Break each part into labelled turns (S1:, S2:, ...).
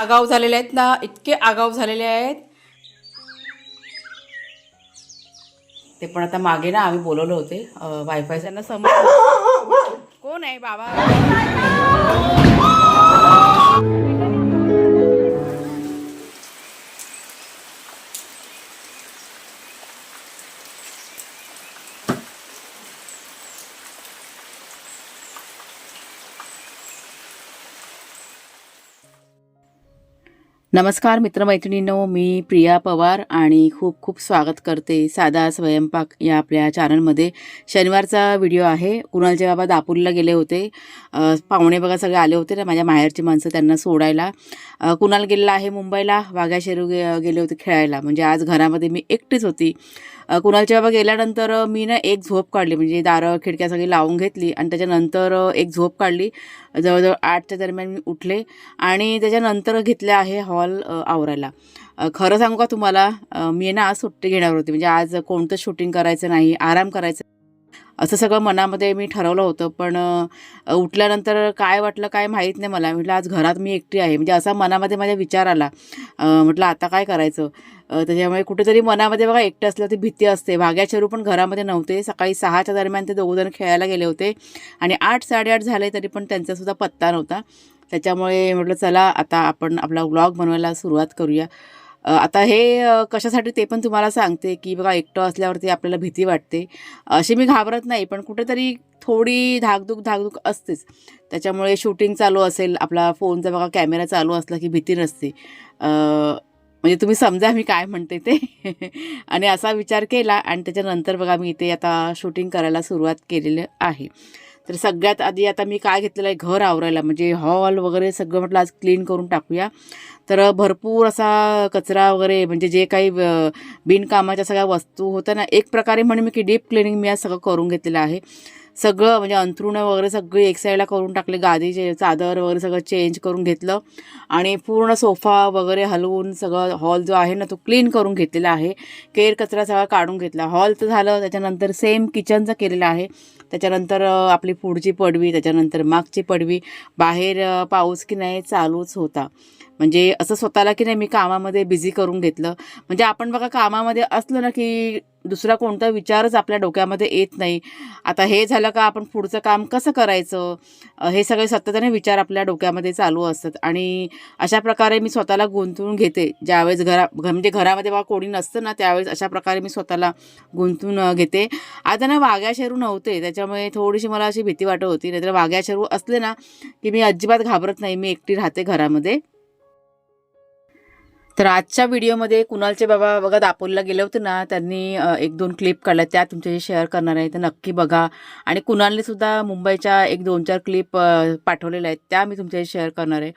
S1: आगाव झालेले आहेत ना इतके आगाव झालेले आहेत. ते पण आता मागे ना आम्ही बोलवलं होते. वायफाय त्यांना समज कोण आहे बाबा? नमस्कार मित्रमैत्रिणींनो मी प्रिया पवार आणि खूप खूप स्वागत करते साधा स्वयंपाक या आपल्या चॅनलमध्ये शनिवारचा व्हिडिओ आहे. कुणालचे बाबा दापूरला गेले होते. पाहुणे बघा सगळे आले होते ना माझ्या माहेरची माणसं त्यांना सोडायला. कुणाल गेलेला आहे मुंबईला. वाघ्या शेरू गे गेले होते खेळायला. म्हणजे आज घरामध्ये मी एकटीच होती. कुणालचे बाबा गेल्यानंतर मी ना एक झोप काढली. म्हणजे दारं खिडक्या सगळी लावून घेतली आणि त्याच्यानंतर एक झोप काढली. जवळजवळ आठच्या दरम्यान मी उठले आणि त्याच्यानंतर घेतले आहे हॉल हॉल आवरायला. खरं सांगू का तुम्हाला मी ना आज सुट्टी घेणार होती. म्हणजे आज कोणतं शूटिंग करायचं नाही आराम करायचं. असं सगळं मनामध्ये मी ठरवलं होतं पण उठल्यानंतर काय वाटलं काय माहीत नाही मला. म्हटलं आज घरात मी एकटी आहे. म्हणजे असा मनामध्ये माझ्या विचार आला. म्हटलं आता काय करायचं? त्याच्यामुळे कुठेतरी मनामध्ये बघा एकटं असलं ती भीती असते. भाग्या चरू पण घरामध्ये नव्हते. सकाळी सहाच्या दरम्यान ते दोघंजण खेळायला गेले होते. आणि आठ साडेआठ झाले तरी पण त्यांचासुद्धा पत्ता नव्हता. त्याच्यामुळे म्हटलं चला आता आपण आपला व्लॉग बनवायला सुरुवात करूया. आता हे कशासाठी ते पण तुम्हाला सांगते की बघा एकटं असल्यावरती आपल्याला भीती वाटते. अशी मी घाबरत नाही पण कुठेतरी थोडी धाकधूक धाकधूक असतेच. त्याच्यामुळे शूटिंग चालू असेल आपला फोनचा बघा कॅमेरा चालू असला की भीती नसते. म्हणजे तुम्ही समजा मी काय म्हणते ते. आणि असा विचार केला आणि त्याच्यानंतर बघा मी इथे आता शूटिंग करायला सुरुवात केलेली आहे. तर सगळ्यात आधी आता मी काय घेतलेलं आहे घर आवरायला. म्हणजे हॉल वगैरे सगळं म्हटलं आज क्लीन करून टाकूया. तर भरपूर असा कचरा वगैरे म्हणजे जे काही बिनकामाच्या सगळ्या वस्तू होत्या ना एक प्रकारे म्हणून मी की डीप क्लिनिंग मी आज सगळं करून घेतलेलं आहे. सगळं म्हणजे अंथरुणं वगैरे सगळी एक साईडला करून टाकले गादीचे चादर वगैरे सगळं चेंज करून घेतलं. आणि पूर्ण सोफा वगैरे हलवून सगळं हॉल जो आहे ना तो क्लीन करून घेतलेला आहे. केर कचरा सगळा काढून घेतला. हॉल तर झालं त्याच्यानंतर सेम किचनचं केलेलं आहे. त्याच्यानंतर आपली पुढची पडवी त्याच्यानंतर मागची पडवी. बाहेर पाऊस की नाही चालूच होता. म्हणजे असं स्वतःला की नाही मी कामामध्ये बिझी करून घेतलं. म्हणजे आपण बघा कामामध्ये असलं ना की दुसरा कोणता विचारच आपल्या डोक्यामध्ये येत नाही. आता हे झालं का आपण पुढचं काम कसं करायचं? हे सगळे सततने विचार आपल्या डोक्यामध्ये चालू असतात. आणि अशा प्रकारे मी स्वतःला गुंतवून घेते. ज्यावेळेस घरा घ- म्हणजे घरामध्ये बघा कोणी नसतं ना त्यावेळेस अशा प्रकारे मी स्वतःला गुंतवून घेते. आता ना वाघ्या शेरू नव्हते. त्याच्यामुळे थोडीशी मला अशी भीती वाटत होती. नाहीतर वाघ्या शेरू असले ना की मी अजिबात घाबरत नाही. मी एकटी राहते घरामध्ये. तर आजच्या व्हिडिओमध्ये कुणालचे बाबा बघा दापोलीला गेले होते ना त्यांनी एक दोन क्लिप काढल्या. त्या तुमच्याशी शेअर करणार आहे. तर नक्की बघा. आणि कुणालने सुद्धा मुंबईच्या एक दोन चार क्लिप पाठवलेल्या आहेत त्या मी तुमच्याशी शेअर करणार आहे.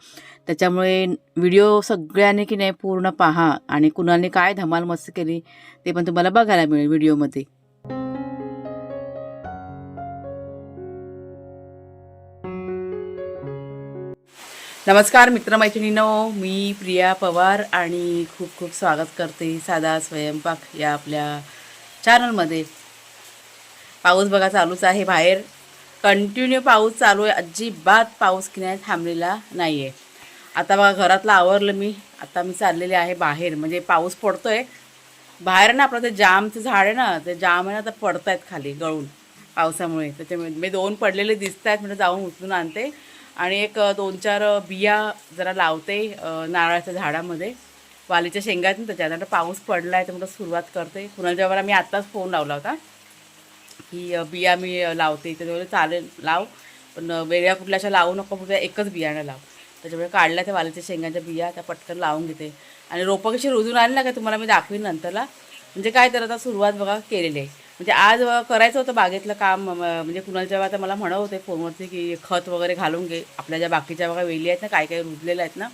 S1: त्याच्यामुळे व्हिडिओ सगळ्यांनी की नाही पूर्ण पहा. आणि कुणालने काय धमाल मस्त केली ते पण तुम्हाला बघायला मिळेल व्हिडिओमध्ये. नमस्कार मित्रमैत्रिणीनो. मी प्रिया पवार आणि खूप खूप स्वागत करते साधा स्वयंपाक या आपल्या चॅनलमध्ये पाऊस बघा चालूच आहे बाहेर. कंटिन्यू पाऊस चालू आहे. अजिबात पाऊस की नाही थांबलेला नाही आहे आता बघा घरातलं आवरलं मी. आता मी चाललेले आहे बाहेर. म्हणजे पाऊस पडतो आहे बाहेर ना आपलं ते जामचं झाड आहे ना ते जाम आहे ना तर पडत आहेत खाली गळून पावसामुळे. त्याच्यामुळे मी दोन पडलेले दिसत आहेत म्हणजे जाऊन उचलून आणते. आणि एक दोन चार बिया जरा लावते नारळाच्या झाडामध्ये. वालीच्या शेंगा आहेत त्याच्यात. आता पाऊस पडला आहे तर म्हटलं सुरुवात करते. कुणाच्या मी आत्ताच फोन लावला होता की बिया मी लावते. त्याच्यामुळे चालेल लाव. पण वेगळ्या कुठल्या अशा लावू नको कुठल्या एकच बियाणं लाव. त्याच्यामुळे काढल्या त्या वालीच्या शेंगांच्या बिया त्या पटकन लावून घेते. आणि रोपं कशी रुजून आली ना का तुम्हाला मी दाखवीन नंतरला. म्हणजे काय तर आता सुरुवात बघा केलेली आहे. म्हणजे आज करायचं होतं बागेतलं काम म्हणजे म्हणजे कुणाच्या आता मला म्हणत होते फोनवरती की खत वगैरे घालून घे आपल्या ज्या बाकीच्या बघा वेली आहेत ना काय काय रुजलेल्या आहेत ना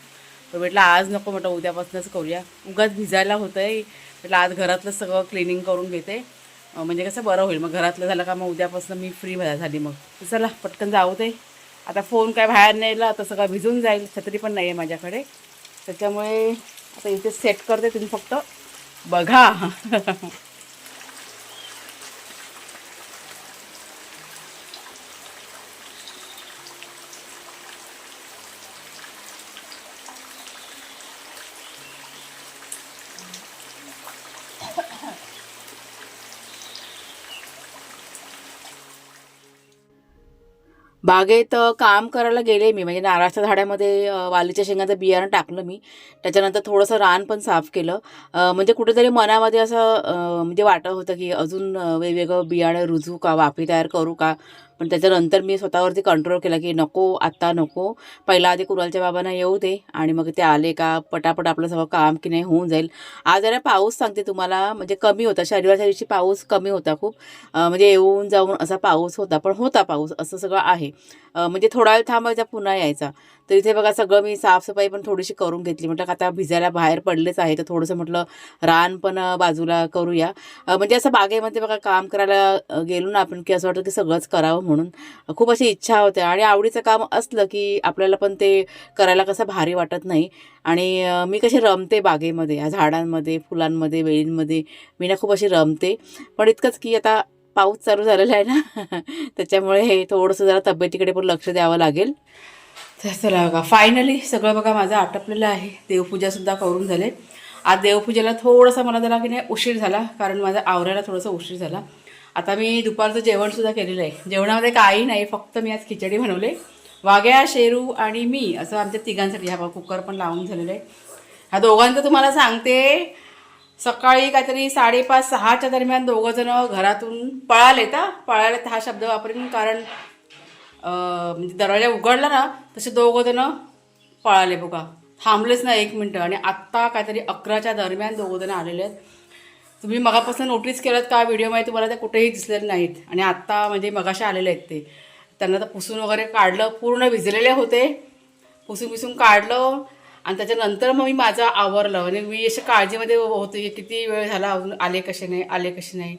S1: तर म्हटलं आज नको म्हटलं उद्यापासूनच करूया. उगाच भिजायला होतं आहे म्हटलं आज घरातलं सगळं क्लिनिंग करून घेते. म्हणजे कसं बरं होईल मग घरातलं झालं का मग उद्यापासून मी फ्री झाली मग. तर चला पटकन जाऊ ते आता फोन काय बाहेर नेला तर सगळं भिजून जाईल छत्री पण नाही आहे माझ्याकडे. त्याच्यामुळे आता इथे सेट करते तुम्ही फक्त बघा. बागेत काम करायला गेले मी. म्हणजे नारळाच्या झाडामध्ये वालीच्या शेंगाचं बियाणं टाकलं मी. त्याच्यानंतर थोडंसं रान पण साफ केलं. म्हणजे कुठेतरी मनामध्ये असं म्हणजे वाटत होतं की अजून वेगवेगळं बियाणं रुजू का वाफी तयार करू का? पण त्याच्यानंतर मी स्वतःवरती कंट्रोल केला की नको आत्ता नको. पहिला आधी कुरालच्या बाबांना येऊ दे आणि मग ते आले का पटापट आपलं सगळं काम की नाही होऊन जाईल. आज जरा पाऊस सांगते तुम्हाला म्हणजे कमी होता. शनिवारच्या दिवशी पाऊस कमी होता खूप. म्हणजे येऊन जाऊन असा पाऊस होता पण होता पाऊस. असं सगळं आहे. म्हणजे थोडा वेळ थांबायचा पुन्हा यायचा. तर इथे बघा सगळं मी साफसफाई पण थोडीशी करून घेतली. म्हटलं का आता भिजायला बाहेर पडलेच आहे तर थोडंसं म्हटलं रान पण बाजूला करूया. म्हणजे असं बागेमध्ये बघा काम करायला गेलो ना आपण की असं वाटतं की सगळंच करावं म्हणून. खूप अशी इच्छा होते आणि आवडीचं काम असलं की आपल्याला पण ते करायला कसं भारी वाटत नाही. आणि मी कशी रमते बागेमध्ये या झाडांमध्ये फुलांमध्ये वेळींमध्ये मी ना खूप अशी रमते. पण इतकंच की आता पाऊस चालू झालेला आहे ना त्याच्यामुळे हे थोडंसं जरा तब्येतीकडे पण लक्ष द्यावं लागेल. तर चला बघा फायनली सगळं बघा माझं आटपलेलं आहे. देवपूजासुद्धा करून झाले. आज देवपूजेला थोडासा मला जरा की नाही उशीर झाला कारण माझा आवऱ्याला थोडासा उशीर झाला. आता मी दुपारचं जेवणसुद्धा केलेलं आहे. जेवणामध्ये काही नाही फक्त मी आज खिचडी बनवले. वाग्या शेरू आणि मी असं आमच्या तिघांसाठी. हा कुकर पण लावून झालेलं आहे. ह्या दोघांचं तुम्हाला सांगते सकाळी काहीतरी साडेपाच सहाच्या दरम्यान दोघंजणं घरातून घरातून तर पळाले तर हा शब्द वापरेन कारण म्हणजे दरवाजा उघडला ना तसे दोघं जण पळाले बघा. थांबलेच ना एक मिनटं. आणि आत्ता काहीतरी अकराच्या दरम्यान दोघं जण आलेले आहेत. तुम्ही मगापासून नोटीस केलं का? व्हिडिओमध्ये तुम्हाला ते कुठेही दिसलेले नाहीत. आणि आत्ता म्हणजे मगाशी आलेले आहेत ते. त्यांना तर पुसून वगैरे काढलं पूर्ण भिजलेले होते. पुसून पुसून काढलं. आणि त्याच्यानंतर मग मी माझं आवरलं. आणि मी अशी काळजीमध्ये होते किती वेळ झाला अजून आले कसे नाही आले कसे नाही?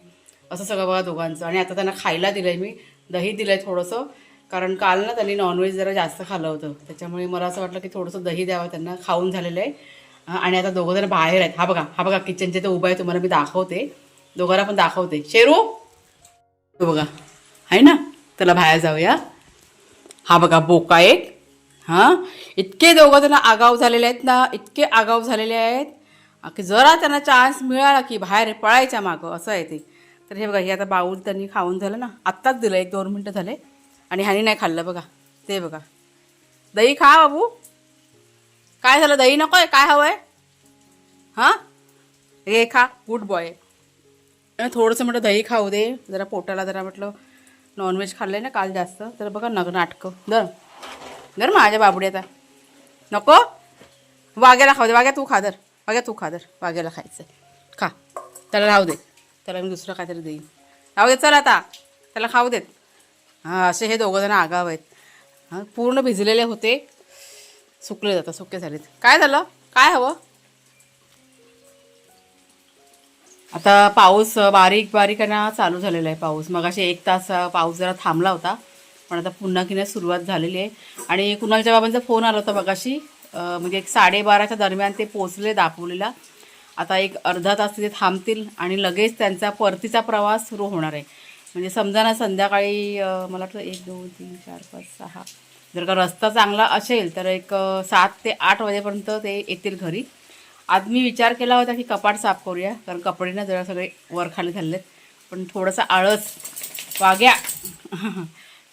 S1: असं सगळं बघा दोघांचं. आणि आता त्यांना खायला दिलं आहे मी. दही दिलं आहे थोडंसं. कारण काल ना त्यांनी नॉनव्हेज जरा जास्त खाल्लं होतं. त्याच्यामुळे मला असं वाटलं की थोडंसं दही द्यावं त्यांना खाऊन झालेलं आहे. आणि आता दोघं जण बाहेर आहेत. हा बघा हा बघा किचनचे ते उभा आहे तुम्हाला मी दाखवते. दोघांना पण दाखवते. शेरू! तो बघा. आहे ना? त्याला बाहेर जाऊया. हा बघा बोका एक. हां? इतके दोघं जण आगाव झालेले आहेत ना इतके आगाव झालेले आहेत. की जरा त्यांना चान्स मिळाला की बाहेर पळायच्या मागं असं आहे ते. तर हे बघा हे आता बाऊल त्यांनी खाऊन झालं ना. आत्ताच दिलं एक दोन मिनटं झाले. आणि ह्यानी नाही खाल्लं बघा. ते बघा. दही खा बाबू. काय झालं? दही नको आहे काय हवं आहे हां? हे खा. गुड बॉय आणि थोडंसं म्हटलं दही खाऊ दे. जरा पोटाला जरा म्हटलं नॉनव्हेज खाल्लं ना काल जास्त. तर बघा नग नाटकं. दर दर माझ्या बाबडी आता. नको. वाग्याला खाऊ दे. वाग्या तू खा दर वाग्या तू खा दर वाग्याला खायचं खा. त्याला राहू दे. त्याला मी दुसरं काहीतरी देईन. राहू दे चल आता. त्याला खाऊ देत. हां असे हे दोघं जण आगाव आहेत. हां पूर्ण भिजलेले होते. सुकले जातात सुके झालेत. काय झालं? काय हवं? आता पाऊस बारीक बारीक आहे ना चालू झालेला आहे पाऊस. मगाशी एक तास पाऊस जरा थांबला होता पण आता पुन्हा की नाही सुरुवात झालेली आहे. आणि कुणालच्या बाबांचा फोन आला होता मगाशी म्हणजे एक साडेबाराच्या दरम्यान ते पोचले दापोलीला आता एक अर्धा तास तिथे थांबतील आणि लगेच त्यांचा परतीचा प्रवास सुरू होणार आहे. म्हणजे समजा ना संध्याकाळी मला वाटतं एक दोन तीन चार पाच सहा. जर का रस्ता चांगला असेल तर एक सात ते आठ वाजेपर्यंत ते येतील घरी. आज मी विचार केला होता की कपाट साफ करूया कारण कपडे ना जरा सगळे वरखाली झालेत. पण थोडंसं आळस वाग्या.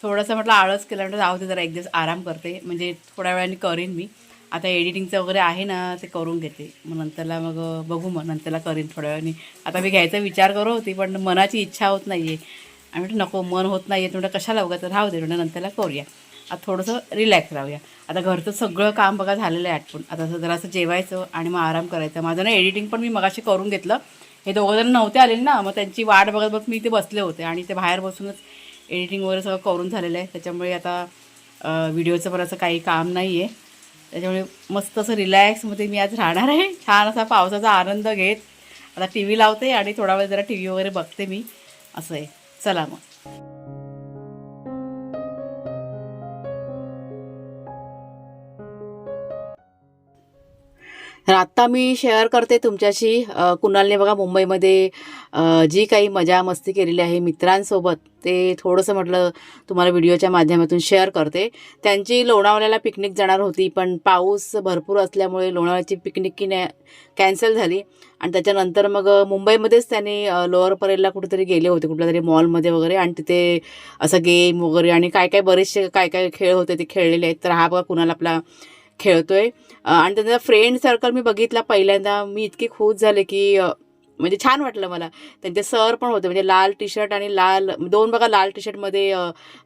S1: थोडंसं म्हटलं आळस केल्यानंतर जाऊ दे जरा एक दिवस आराम करते. म्हणजे थोड्या वेळाने करीन मी. आता एडिटिंगचं वगैरे आहे ना ते करून घेते. मग नंतरला मग बघू मग. नंतरला करीन थोड्या वेळाने. आता मी घ्यायचा विचार करू होती पण मनाची इच्छा होत नाही आहे आणि म्हटलं नको मन होत नाही आहे म्हटलं कशाला उगाच? राहू दे म्हटलं नंतरला करूया. आता थोडंसं रिलॅक्स राहूया. आता घरचं सगळं काम बघा झालेलं आहे आटपून आता असं जरासं जेवायचं आणि मग आराम करायचा. माझं ना एडिटिंग पण मी मगाशी करून घेतलं. हे दोघं जण नव्हते आलेले ना मग त्यांची वाट बघत बघत मी इथे बसले होते आणि ते बाहेर बसूनच एडिटिंग वगैरे सगळं करून झालेलं आहे. त्याच्यामुळे आता व्हिडिओचं पण असं काही काम नाही आहे त्याच्यामुळे मस्त असं रिलॅक्समध्ये मी आज राहणार आहे. छान असा पावसाचा आनंद घेत. आता टी व्ही लावते आणि थोडा वेळ जरा टी व्ही वगैरे बघते मी. असं आहे. चला मग. तर आत्ता मी शेअर करते तुमच्याशी. कुणालने बघा मुंबईमध्ये जी काही मजा मस्ती केलेली आहे मित्रांसोबत ते थोडंसं म्हटलं तुम्हाला व्हिडिओच्या माध्यमातून शेअर करते. त्यांची लोणावळ्याला पिकनिक जाणार होती पण पाऊस भरपूर असल्यामुळे लोणावळ्याची पिकनिक की नॅ कॅन्सल झाली. आणि त्याच्यानंतर मग मुंबईमध्येच त्यांनी लोअर परेलला कुठेतरी गेले होते कुठल्या तरी मॉलमध्ये वगैरे. आणि तिथे असं गेम वगैरे आणि काय काय बरेचसे काय काय खेळ होते ते खेळलेले आहेत. तर हा बघा कुणाला आपला खेळतोय. आणि त्यांचा फ्रेंड सर्कल मी बघितला पहिल्यांदा. मी इतकी खुश झाले की म्हणजे छान वाटलं मला. त्यांचे सर पण होते. म्हणजे लाल टी शर्ट आणि लाल दोन बघा लाल टी शर्टमध्ये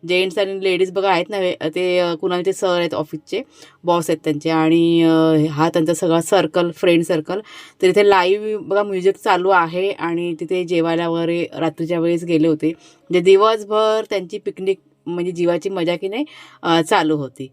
S1: जेंट्स आणि लेडीज बघा आहेत ना ते कुणाचे सर आहेत ऑफिसचे बॉस आहेत त्यांचे. आणि हा त्यांचा सगळा सर्कल फ्रेंड सर्कल तर इथे लाईव्ह बघा म्युझिक चालू आहे. आणि तिथे जेवायला वगैरे रात्रीच्या वेळेस गेले होते. म्हणजे दिवसभर त्यांची पिकनिक म्हणजे जीवाची मजा की नाही चालू होती.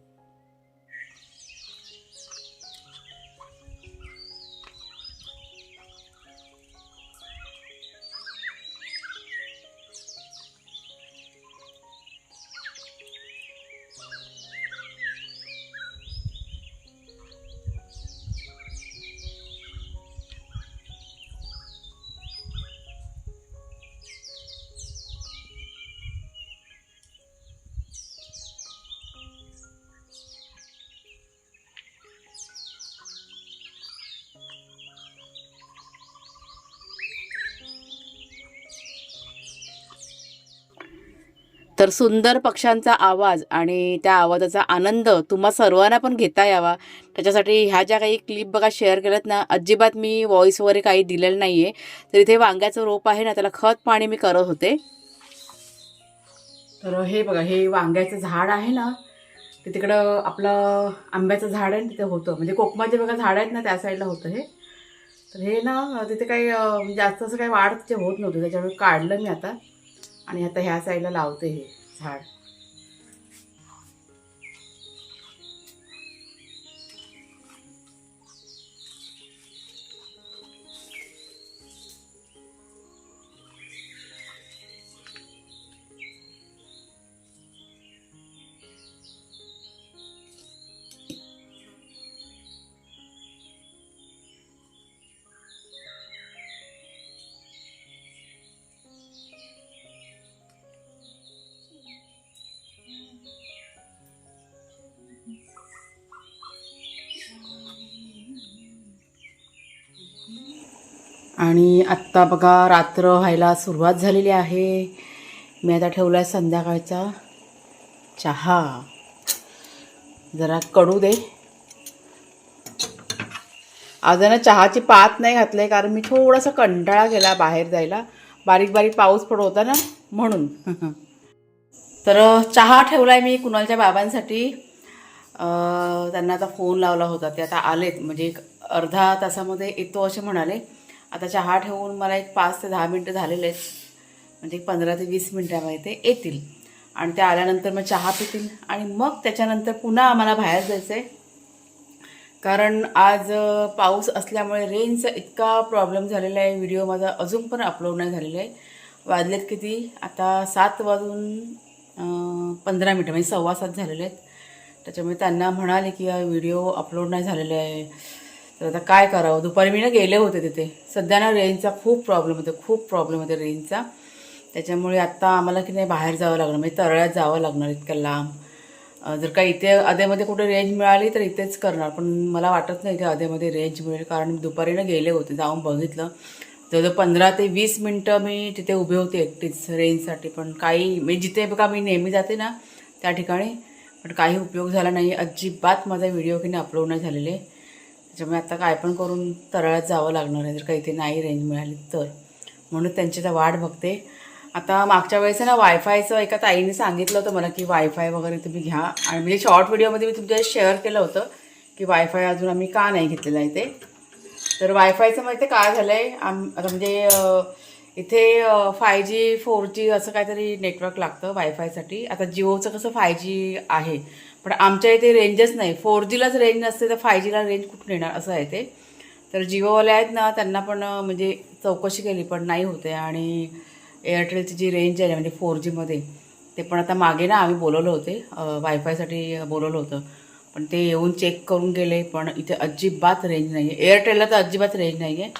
S1: तर सुंदर पक्ष्यांचा आवाज आणि त्या आवाजाचा आनंद तुम्हा सर्वांना पण घेता यावा. त्याच्यासाठी ह्या ज्या काही क्लिप बघा शेअर केल्यात ना अजिबात मी व्हॉईस वगैरे काही दिलेलं नाही आहे तर इथे वांग्याचं रोप आहे ना त्याला खत पाणी मी करत होते. तर हे बघा हे वांग्याचं झाड आहे ना ते तिकडं आपलं आंब्याचं झाड आहे ना तिथे होतं. म्हणजे कोकमाचे बघा झाड आहेत ना त्या साईडला होतं हे. तर हे ना तिथे काही म्हणजे जास्त असं काही वाढ तिथे होत नव्हतं त्याच्यामुळे काढलं मी आता. आणि आता ह्या साईडला लावते हे झाड. आणि आत्ता बघा रात्र व्हायला सुरुवात झालेली आहे. मी आता ठेवला आहे संध्याकाळचा चहा. जरा कडू दे. आज ना चहाची पात नाही घातले कारण मी थोडासा कंटाळा केला बाहेर जायला. बारीक बारीक पाऊस पडत होता ना म्हणून. तर चहा ठेवला आहे मी कुणालच्या बाबांसाठी. त्यांना आता फोन लावला होता. ते आता आलेत. म्हणजे एक अर्धा तासामध्ये येतो असे म्हणाले. आता चहा ठेवून मला एक पाच ते दहा मिनटं झालेले आहेत. म्हणजे एक पंधरा ते वीस मिनटामध्ये ते येतील. आणि ते आल्यानंतर मग चहा पितील. आणि मग त्याच्यानंतर पुन्हा आम्हाला बाहेर जायचं आहे कारण आज पाऊस असल्यामुळे रेंजचा इतका प्रॉब्लेम झालेला आहे. व्हिडिओ माझा अजून पण अपलोड नाही झालेला आहे. वाजलेत किती? आता सात वाजून पंधरा मिनटं म्हणजे सव्वा सात झालेले आहेत. त्याच्यामुळे त्यांना म्हणाले की व्हिडिओ अपलोड नाही झालेले आहे. तर आता काय करावं? दुपारी मी ना गेले होते तिथे. सध्या ना रेंजचा खूप प्रॉब्लेम होता खूप प्रॉब्लेम होता रेंजचा. त्याच्यामुळे आत्ता आम्हाला की नाही बाहेर जावं लागणार म्हणजे तरळ्यात जावं लागणार इतक्या लांब. जर का इथे अधेमध्ये कुठे रेंज मिळाली तर इथेच करणार पण मला वाटत नाही की अधेमध्ये रेंज मिळेल कारण दुपारी ना गेले होते जाऊन बघितलं. जवळजवळ पंधरा ते वीस मिनटं मी तिथे उभे होते एकटीच रेंजसाठी पण काही मी जिथे बघा मी नेहमी जाते ना त्या ठिकाणी पण काही उपयोग झाला नाही. अजिबात माझा व्हिडिओ की नाही अपलोड नाही झालेले. त्याच्यामुळे आता काय पण करून तरळात जावं लागणार आहे. जर काही इथे नाही रेंज मिळाली तर. म्हणून त्यांची आता वाट बघते. आता मागच्या वेळेस ना वायफायचं एका ताईने सांगितलं होतं मला की वायफाय वगैरे तुम्ही घ्या. आणि म्हणजे शॉर्ट व्हिडिओमध्ये मी तुमच्या शेअर केलं होतं की वायफाय अजून आम्ही का नाही घेतलेला आहे ते. तर वायफायचं माहिती काय झालं आहे आम आता म्हणजे इथे फाय जी फोर जी असं काहीतरी नेटवर्क लागतं वायफायसाठी आता जिओचं कसं फाय जी आहे? पण आमच्या इथे रेंजच नाही. फोर जीलाच रेंज नसते तर फाय जीला रेंज कुठून येणार असं आहे ते. तर जिओवाले आहेत ना त्यांना पण म्हणजे चौकशी केली पण नाही होते आणि एअरटेलची जी रेंज आहे म्हणजे फोर जीमध्ये ते पण आता मागे ना आम्ही बोलवलं होते. वायफायसाठी बोलवलं होतं. पण ते येऊन चेक करून गेले पण इथे अजिबात रेंज नाही आहे एअरटेलला तर अजिबात रेंज नाही आहे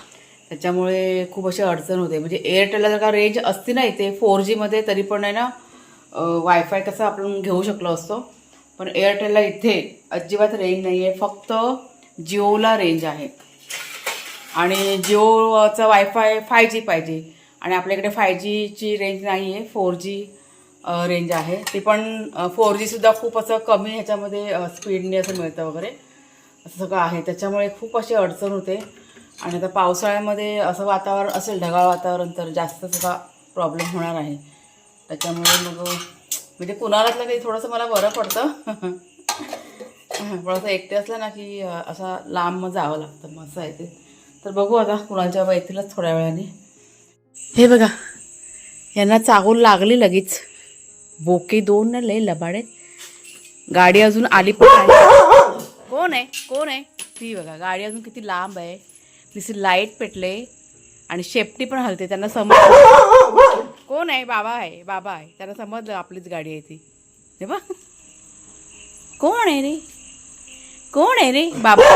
S1: त्याच्यामुळे खूप अशी अडचण होते. म्हणजे एअरटेलला जर का रेंज असती ना इथे फोर जीमध्ये तरी पण आहे ना वायफाय कसं आपण घेऊ शकलो असतो. पण एअरटेलला इथे अजिबात रेंज नाही आहे फक्त जिओला रेंज आहे. आणि जिओचं वायफाय फाय जी पाहिजे. आणि आपल्याकडे फाय जीची रेंज नाही आहे फोर जी रेंज आहे. ती पण फोर जीसुद्धा खूप असं कमी ह्याच्यामध्ये स्पीडने असं मिळतं वगैरे. असं सगळं आहे. त्याच्यामुळे खूप अशी अडचण होते. आणि आता पावसाळ्यामध्ये असं वातावरण असेल ढगाळ वातावरण तर जास्त सुद्धा प्रॉब्लेम होणार आहे. त्याच्यामुळे मग म्हणजे कुणालातलं काही थोडंसं मला बरं पडतं. पण असं एकटे असलं ना की असा लांब मग जावं लागतं मग असं आहे ते. तर बघू आता कुणाच्या बाबा थोड्या वेळाने. हे बघा यांना चाहूल लागली लगेच. बोके दोन ना लय लबाडे. गाडी अजून आली पण कोण आहे? कोण आहे? ती बघा गाडी अजून किती लांब आहे. दिसी लाइट पेटले आणि शेपटी पण हलते त्यांना समज कोण आहे? बाबा आहे. बाबा आहे. त्याला समजलं आपलीच गाडी आहे ती. रे बा कोण आहे रे? कोण आहे रे? बाबा.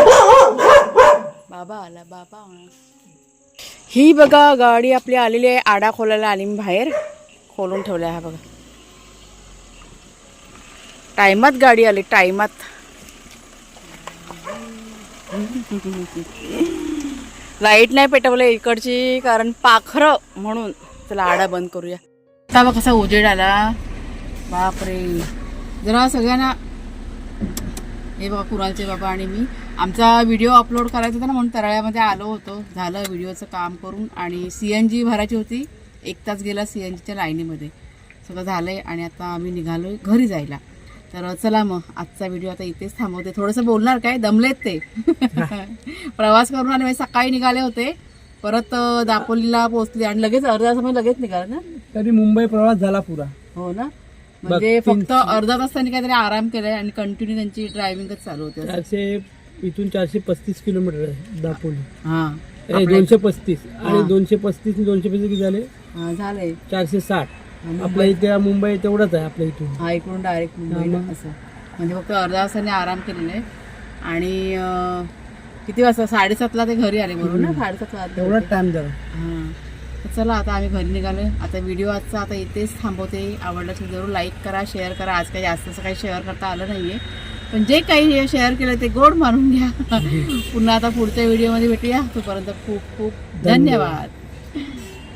S1: बाबा आला. बाबा ही बघा गाडी आपली आलेली आहे आडा खोलायला आली मी बाहेर. खोलून ठेवल्या हा बघा. टायमात गाडी आली. टायमात. लाइट नाही पेटवलं इकडची कारण पाखरं म्हणून. चला आडा बंद करूया. आता कसा उजेड आला. बापरे. जरा सगळ्यांना हे बघा कुरालचे बाबा आणि मी. आमचा व्हिडिओ अपलोड करायचा होता ना म्हणून तराळ्यामध्ये आलो होतो. झालं व्हिडिओचं काम करून. आणि सी एन जी भरायची होती. एक तास गेला सी एन जीच्या लाईनीमध्ये. सगळं झालं आहे आणि आता आम्ही निघालो घरी जायला. तर चला मग आजचा व्हिडिओ आता इथेच थांबवते. थोडंसं बोलणार काय? दमलेत ते. प्रवास करून आणि सकाळी निघाले होते. परत दापोलीला पोहोचले आणि लगेच अर्धा तास लगेच निघाले ना?
S2: तरी मुंबई प्रवास झाला पुरा.
S1: हो ना? म्हणजे फक्त अर्धा तास त्यांनी काहीतरी आराम केलाय आणि कंटिन्यू त्यांची ड्रायव्हिंगच चालू होती.
S2: चारशे इथून चारशे पस्तीस किलोमीटर आहे दापोली.
S1: हा.
S2: दोनशे पस्तीस. आणि दोनशे पस्तीस दोनशे पस्तीस किती झाले?
S1: झालंय
S2: चारशे साठ. आपल्या इथे मुंबई तेवढंच आहे आपल्या इथून.
S1: हा इकडून डायरेक्ट मुंबईला असं. म्हणजे फक्त अर्धा तासाने आराम केलेला आहे. आणि किती वाजता? साडेसातला ते घरी आले बरोबर ना? आले
S2: तेवढाच टाइम झाला
S1: हां. तर चला आता आम्ही घरी निघालो आता व्हिडिओ आजचा आता इथेच थांबवते. आवडलं तर जरूर लाईक करा शेअर करा. आज काही जास्त असं काही शेअर करता आलं नाही आहे पण जे काही शेअर केलं ते गोड मानून घ्या. पुन्हा आता पुढच्या व्हिडिओमध्ये भेटूया. तोपर्यंत खूप खूप धन्यवाद.